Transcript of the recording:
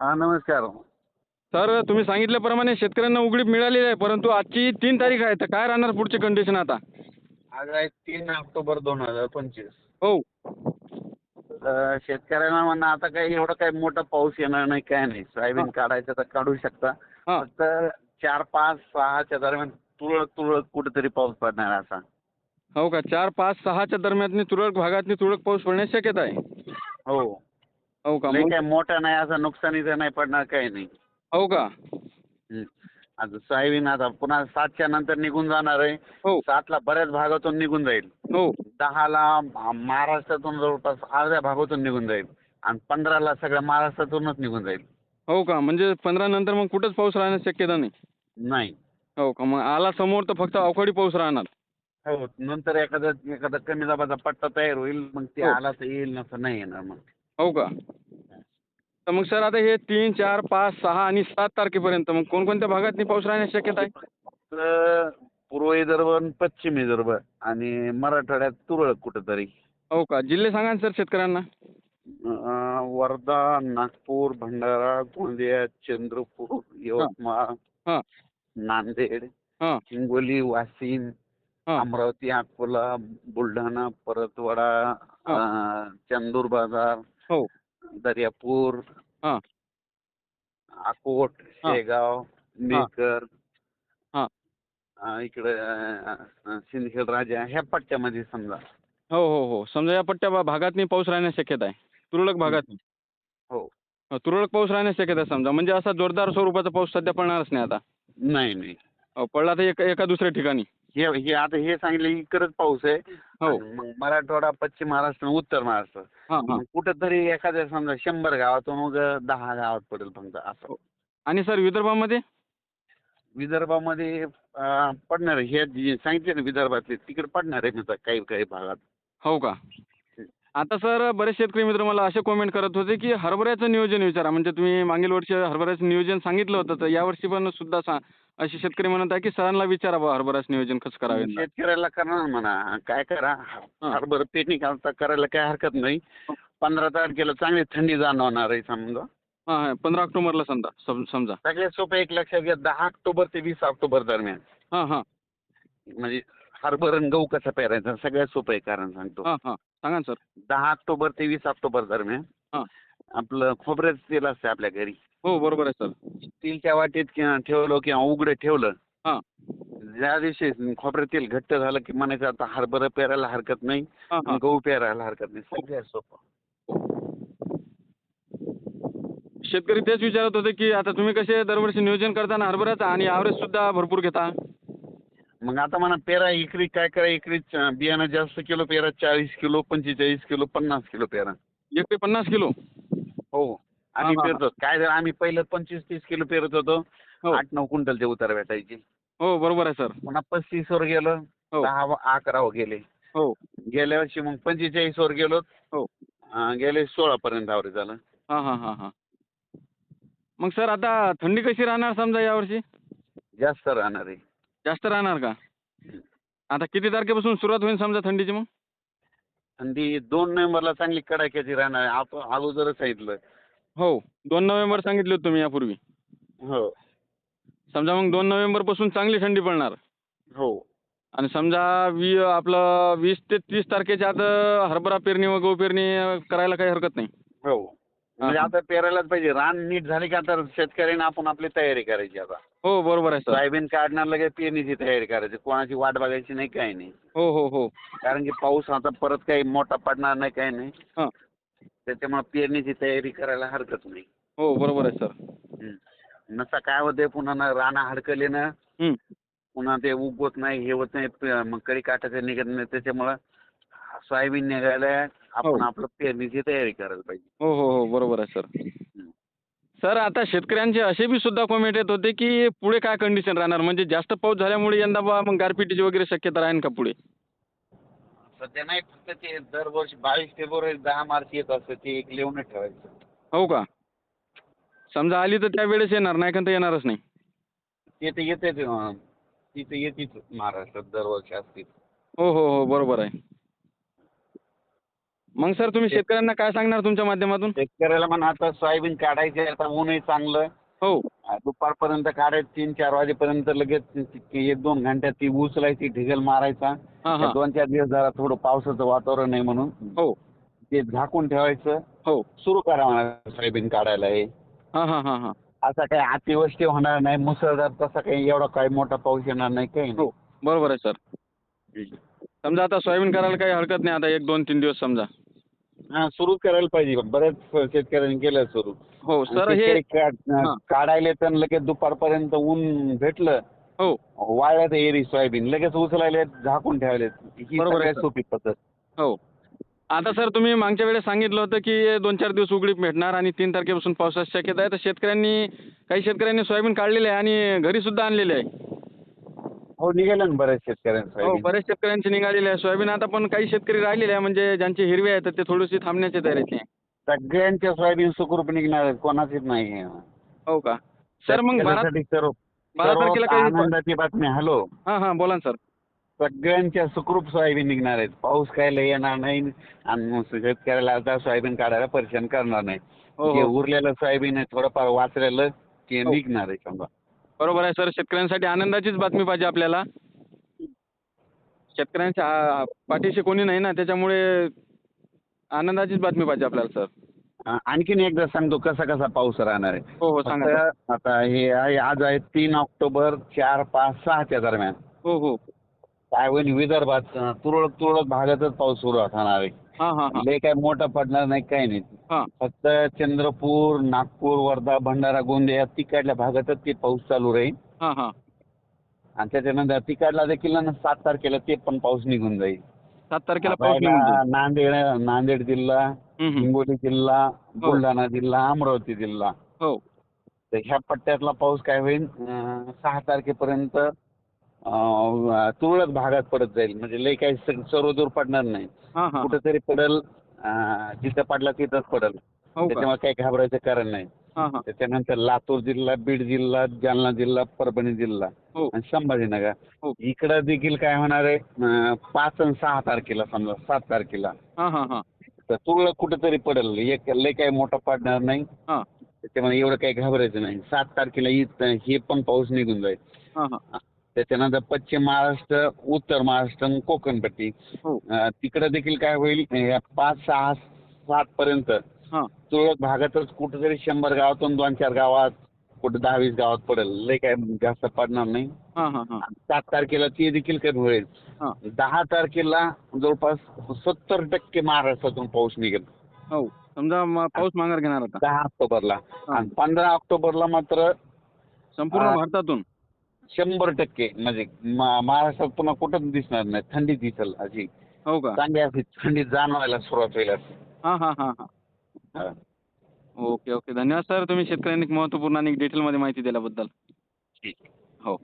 हा नमस्कार. सर तुम्ही सांगितल्याप्रमाणे शेतकऱ्यांना उघडीप मिळालेली आहे परंतु आजची तीन तारीख आहे तर काय राहणार पुढची कंडिशन आता? आज आहे तीन ऑक्टोबर दोन हजार पंचवीस. हो. तर शेतकऱ्यांना म्हणणं आता काही एवढं काही मोठा पाऊस येणार नाही काय नाही. सोयाबीन काढायचं तर काढू शकता. हां. फक्त चार पाच सहाच्या दरम्यान तुरळक तुरळक कुठेतरी पाऊस पडणार असा. हो का? चार पाच सहाच्या दरम्यान तुरळक भागातनी तुरळक पाऊस पडण्याची शक्यता आहे. हो. हो का? काय मोठा नाही असं नुकसानीचं नाही पडणार काही नाही. हो का? हं. आता सोयाबीन आता पुन्हा सातच्या नंतर निघून जाणार आहे. हो. सातला बऱ्याच भागातून निघून जाईल. हो. दहाला म- महाराष्ट्रातून जवळपास अर्ध्या भागातून निघून जाईल. आणि पंधराला सगळ्या महाराष्ट्रातूनच निघून जाईल. हो का? म्हणजे पंधरा नंतर मग कुठंच पाऊस राहण्याची शक्यता नाही. नाही. हो का? मग आला समोर तर फक्त अवकाळी पाऊस राहणार. हो. नंतर एखादा एखादा कमी दाबाचा पट्टा तयार होईल. मग ते हो. आला तर येईल नसं नाही येणार मग. हो का? तर मग सर आता हे तीन चार पाच सहा आणि सात तारखेपर्यंत मग कोणकोणत्या भागातनी पाऊस राहण्याची शक्यता आहे? तर पूर्व विदर्भ आणि पश्चिम विदर्भ आणि मराठवाड्यात तुरळक कुठंतरी. हो का? जिल्हे सांगा ना सर शेतकऱ्यांना. अं, वर्धा नागपूर भंडारा गोंदिया चंद्रपूर यवतमाळ हां. नांदेड हां. हिंगोली वाशिम हां. अमरावती अकोला बुलढाणा परतवाडा अं, चंदूर बाजार हो. दर्यापूर हां. अकोट हां. शेगाव मेकर हां. इकडे सिंदखेड राजा ह्या पट्ट्यामध्ये समजा. हो हो हो. समजा या पट्ट्या भा- भागातनी पाऊस राहण्याची शक्यता आहे. तुरळक भागात हो. तुरळक पाऊस राहण्याची शक्यता आहे समजा. म्हणजे असा जोरदार स्वरूपाचा पाऊस सध्या पडणारच नाही आता. नाही नाही. पडला तर एका एका दुसऱ्या ठिकाणी. हे हे आता हे सांगितलं इकडंच पाऊस आहे. हो. मग मराठवाडा पश्चिम महाराष्ट्र आणि उत्तर महाराष्ट्र. हां हां. मग कुठंतरी एखाद्या समजा शंभर गावातून मग दहा गावात पडेल फक्त असं. आणि सर विदर्भामध्ये? विदर्भामध्ये अं, पडणार आहे. हे जे सांगितले ना विदर्भातले तिकडे पडणार आहे म्हणतात काही काही भागात. हो का? आता सर बरेच शेतकरी मित्र मला असे कॉमेंट करत होते की हरभऱ्याचं नियोजन विचारा. म्हणजे तुम्ही मागील वर्षी हरभऱ्याचं नियोजन सांगितलं होतं तर यावर्षी पण सुद्धा सा असे शेतकरी म्हणत आहे की सरांना विचारा बा हरभऱ्याचं नियोजन कसं करावे शेतकऱ्याला करणार म्हणा काय करा हरभरा पेरणी करता करायला काय हरकत नाही. पंधरा तारखेला चांगली थंडी जाणवणार आहे समजा. हां हां पंधरा ऑक्टोबरला समजा सम समजा. सगळ्यात सोपं एक लक्षात घ्या दहा ऑक्टोबर ते वीस ऑक्टोबर दरम्यान. हां हां. म्हणजे हरभरा आणि गहू कसा पेरायचा सगळ्यात सोपं आहे कारण सांगतो. हां हां. सांगा ना सर. दहा ऑक्टोबर ते वीस ऑक्टोबर दरम्यान. हां. आपलं खोबऱ्याचं तेल असतं आपल्या घरी. हो बरोबर आहे सर. स्टीलच्या वाटीत किंवा ठेवलं किंवा उघडं ठेवलं हां. ज्या दिवशी खोबरं तेल घट्ट झालं की म्हणायचं आता हरभरा पेरायला हरकत नाही हां हां. गहू पेरायला हरकत नाही. सगळ्यात सोपं. शेतकरी तेच विचारत होते की आता तुम्ही कसे दरवर्षी नियोजन करताना हरभऱ्याचं आणि ॲव्हरेज सुद्धा भरपूर घेता? मग आता म्हणा पेरा इकरी काय करा इकरी बियाणं जास्त किलो पेरा चाळीस किलो पंचेचाळीस किलो पन्नास किलो पेरा. एक ते पन्नास किलो? हो. आम्ही हा, हा. पेरतो काय झालं आम्ही पहिलं पंचवीस तीस किलो पेरत होतो हो. आठ नऊ क्विंटलचे उतार भेटायचे. हो बरोबर आहे सर. पुन्हा पस्तीस वर गेलो हो. दहा व- अकरा वर गेले. हो. गेल्या वर्षी मग पंचेचाळीस वर गेलो. हो. अं, गेले सोळा पर्यंत आवरे झालं. हां हां हां हां. मग सर आता थंडी कशी राहणार समजा यावर्षी? जास्त राहणार आहे. जास्त राहणार का? आता किती तारखेपासून सुरुवात होईल समजा थंडीची मग? थंडी दोन नोव्हेंबरला चांगली कडाक्याची राहणार आहे. आपण अगोदरच सांगितलं. हो दोन नोव्हेंबर सांगितले होते तुम्ही यापूर्वी. हो. समजा मग दोन नोव्हेंबरपासून चांगली थंडी पडणार. हो. आणि समजा वी आपलं वीस ते तीस तारखेच्या आत हरभरा पेरणी व गहू पेरणी करायला काही हरकत नाही. हो. म्हणजे. आता पेरायलाच पाहिजे. रान नीट झाले का तर शेतकऱ्याने आपण आपली तयारी करायची आता. हो बरोबर आहे सर. सोयाबीन काढणार लगेच पेरणीची तयारी करायची. कोणाची वाट बघायची नाही काही नाही. हो हो हो. कारण की पाऊस आता परत काही मोठा पडणार नाही काही नाही. हां. त्याच्यामुळे पेरणीची तयारी करायला हरकत नाही. हो बरोबर आहे सर. हं. नसा काय होते पुन्हा ना राणा हडकले ना हं. पुन्हा ते उगवत नाही हे होत नाही प- मग कडी काटाचं निघत नाही. त्याच्यामुळं सोयाबीन निघायला आपण हो. आपलं पेरणीची तयारी करायला पाहिजे. हो हो हो बरोबर आहे सर. सर आता शेतकऱ्यांचे असे बी सुद्धा कमेंट येत होते की पुढे काय कंडिशन राहणार? म्हणजे जास्त पाऊस झाल्यामुळे यंदा बा मग गारपिटीची वगैरे शक्यता राहील का पुढे? सध्या नाही फक्त ते दरवर्षी बावीस फेब्रुवारी दहा मार्च येत असतं ते एक लिहूनच ठेवायचं. हो का? समजा आली तर त्यावेळेस येणार नाही का तर येणारच नाही. ते तर येते तिथे येतेच महाराष्ट्रात दरवर्षी असते हो हो हो बरोबर आहे. मग सर तुम्ही शेतकऱ्यांना काय सांगणार तुमच्या माध्यमातून? शेतकऱ्याला म्हणा आता सोयाबीन काढायचे आता ऊनही चांगलं. हो. दुपारपर्यंत काढायचं तीन चार वाजेपर्यंत लगेच एक दोन घंट्यात ती उचलायची ढिगल मारायचा. हां हां. दोन चार दिवस जरा थोडं पावसाचं वातावरण आहे म्हणून. हो. ते झाकून ठेवायचं. हो. सुरू करा म्हणा सोयाबीन काढायला हे. हां हां हां हां. असा काही अतिवृष्टी होणार नाही मुसळधार तसा काही एवढा काही मोठा पाऊस येणार नाही काही हो. बरोबर आहे सर. समजा आता सोयाबीन करायला काही हरकत नाही आता एक दोन तीन दिवस समजा. सुरू करायला पाहिजे. बऱ्याच शेतकऱ्यांनी केलं सुरू. हो सर हे. काढायले तर लगेच दुपारपर्यंत ऊन भेटलं. हो. वाळ्यात एरी सोयाबीन लगेच उचलायले झाकून ठेवले ही बरोबर आहे, सगळ्यात. सोपी पद्धत. हो. आता सर तुम्ही मागच्या वेळेस सांगितलं होतं की दोन चार दिवस उघडीप भेटणार आणि तीन तारखेपासून पावसाची शक्यता आहे. तर शेतकऱ्यांनी काही शेतकऱ्यांनी सोयाबीन काढलेले आहे आणि घरी सुद्धा आणलेले आहे. हो निघालं ना बऱ्याच शेतकऱ्यांचं हो बरेच शेतकऱ्यांची निघालेले आहे सोयाबीन. आता पण काही शेतकरी राहिलेले आहे म्हणजे ज्यांचे हिरवे आहेत ते थोडीशी थांबण्याची तयारीत आहे. सगळ्यांच्या सोयाबीन सुखरूप निघणार आहेत कोणाचीच नाही हो का? सर मग बारा शेतकऱ्यासाठी सर्व बारा तारखेला काही आनंदाची बातमी हॅलो. हां हां बोला ना सर. सगळ्यांच्या सुखरूप सोयाबीन निघणार आहेत. पाऊस कायला येणार नाही आणि मग शेतकऱ्याला आता सोयाबीन काढायला परेशान करणार नाही. हो जे हो उरलेलं सोयाबीन आहे थोडंफार वाचलेलं ते हो. निघणार आहे समजा. बरोबर आहे सर. शेतकऱ्यांसाठी आनंदाचीच बातमी पाहिजे आपल्याला. शेतकऱ्यांच्या आ- पाठीशी कोणी नाही ना त्याच्यामुळे आनंदाचीच बातमी पाहिजे आपल्याला सर. आ- आणखीन एकदा सांगतो कसा कसा पाऊस राहणार आहे. हो हो सांगा सर. आता आता हे आहे आज आहे तीन ऑक्टोबर चार पाच सहाच्या दरम्यान. हो हो. काय होईल विदर्भात अं, तुरळक तुरळक भागातच पाऊस सुरू होणार आहे. हां हां हां. लय काय मोठा पडणार नाही काही नाही. हां. फक्त चंद्रपूर नागपूर वर्धा भंडारा गोंदिया तिकडल्या भागातच ते पाऊस चालू राहील. हां हां. आणि त्याच्यानंतर तिकडला देखील ना सात तारखेला ते पण पाऊस निघून जाईल. सात तारखेला पाऊस निघून. नांदेड नांदेड जिल्हा हम्म, हम्म. हिंगोली जिल्हा बुलढाणा जिल्हा अमरावती जिल्हा. हो. तर ह्या पट्ट्यातला पाऊस काय होईल? अं, सहा तारखेपर्यंत तुरळक भागात पडत जाईल. म्हणजे लय काही स- सर्वदूर पडणार नाही. हां हां. कुठेतरी पडल जिथं पडला तिथंच पडल. हो का? त्याच्यामुळे काही घाबरायचं कारण नाही. हां हां. त्याच्यानंतर लातूर जिल्हा बीड जिल्हा जालना जिल्हा परभणी जिल्हा हो. आणि संभाजीनगर. हो. इकडं देखील काय होणार आहे? अं, पाच आणि सहा तारखेला समजा सात तारखेला. हां हां हां. तर तुरळक कुठेतरी पडेल. एक लय काही मोठा पडणार नाही. हां. त्याच्यामुळे एवढं काही घाबरायचं नाही. सात तारखेला हे पण पाऊस निघून जाईल. हां हां. त्याच्यानंतर पश्चिम महाराष्ट्र उत्तर महाराष्ट्र आणि कोकणपट्टी. हो. तिकडं देखील काय होईल या पाच सहा सात पर्यंत हां. तुरळक भागातच कुठेतरी शंभर गावातून दोन चार गावात कुठे दहा वीस गावात पडेल. लय काय जास्त पडणार नाही. हां हां हां. सात तारखेला ते देखील कमी होईल? हां. दहा तारखेला जवळपास सत्तर टक्के महाराष्ट्रातून पाऊस निघेल. हो. समजा म- पाऊस माघार घेणार आता. दहा ऑक्टोबरला. हां. आणि पंधरा ऑक्टोबरला मात्र संपूर्ण भारतातून? शंभर टक्के. म्हणजे मा- महाराष्ट्रात पुन्हा कुठंच दिसणार नाही. थंडी दिसेल अशी. हो का? चांगली अशी थंडी जाणवायला सुरुवात होईल अशी. हां हां हां हां. हा. Okay okay. धन्यवाद सर. तुम्ही शेतकऱ्यांनी महत्त्वपूर्ण आणि डिटेलमध्ये माहिती दिल्याबद्दल. ठीक. हो.